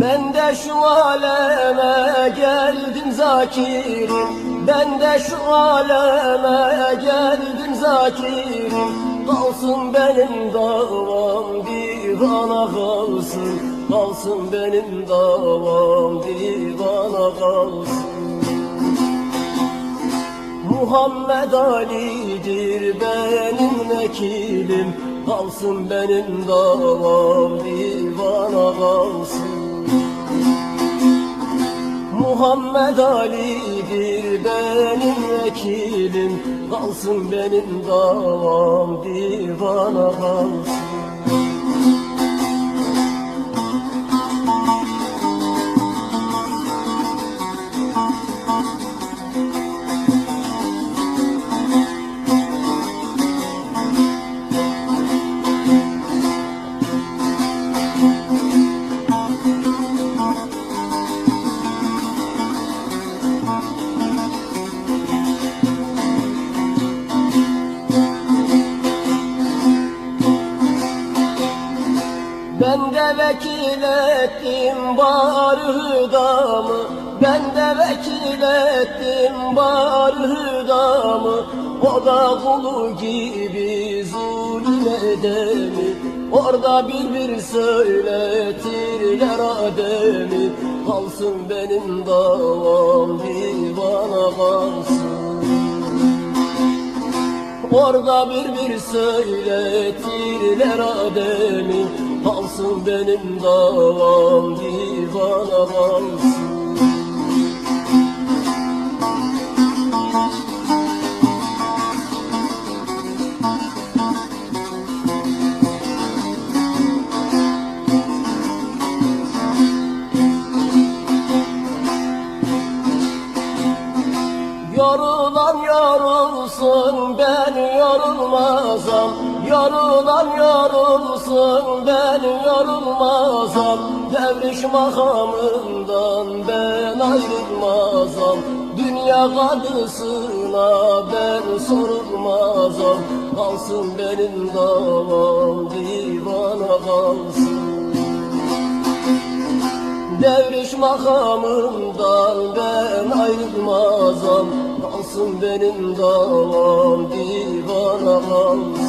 Ben de şu aleme geldim zakirim Ben de şu aleme geldim zakirim Kalsın benim davam divana kalsın. Kalsın benim davam divana kalsın. Muhammed Ali'dir benim vekilim. Kalsın benim davam divana Muhammed Ali'dir benim vekilim. Kalsın benim davam divana kalsın de vekil ettim barhudamı Ben de vekil ettim barhudamı O da kulu gibi zulüm edemi Orada bir bir söyletirler ademi Kalsın benim davam divana kalsın. Orada bir bir söyletirler ademi Kalsın benim davam divana kalsın Yorulan yorulsun ben yorulmazam Yorulan yorulsun ben yorulmazam Devriş makamından ben ayrılmazam. Dünya kadısına ben sorulmazam. Kalsın benim davam divana kalsın. Devriş makamından ben ayrılmazam. Kalsın benim davam divana kalsın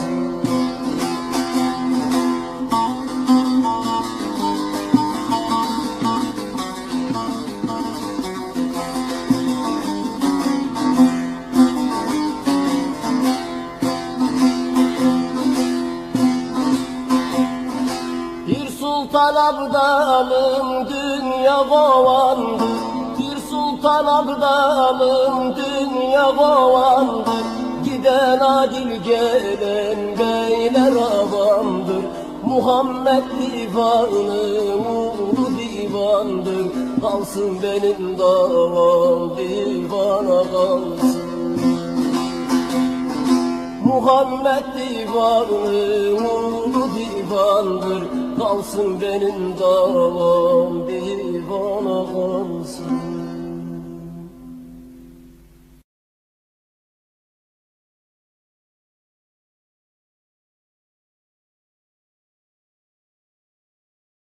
sultan abdalım dünya kovandır Bir sultan abdalım dünya kovandır Giden adil gelen beyler avamdır Muhammed divanı ulu divandır. Kalsın benim davam divana kalsın. Muhammed divanı ulu divandır Kalsın benim davam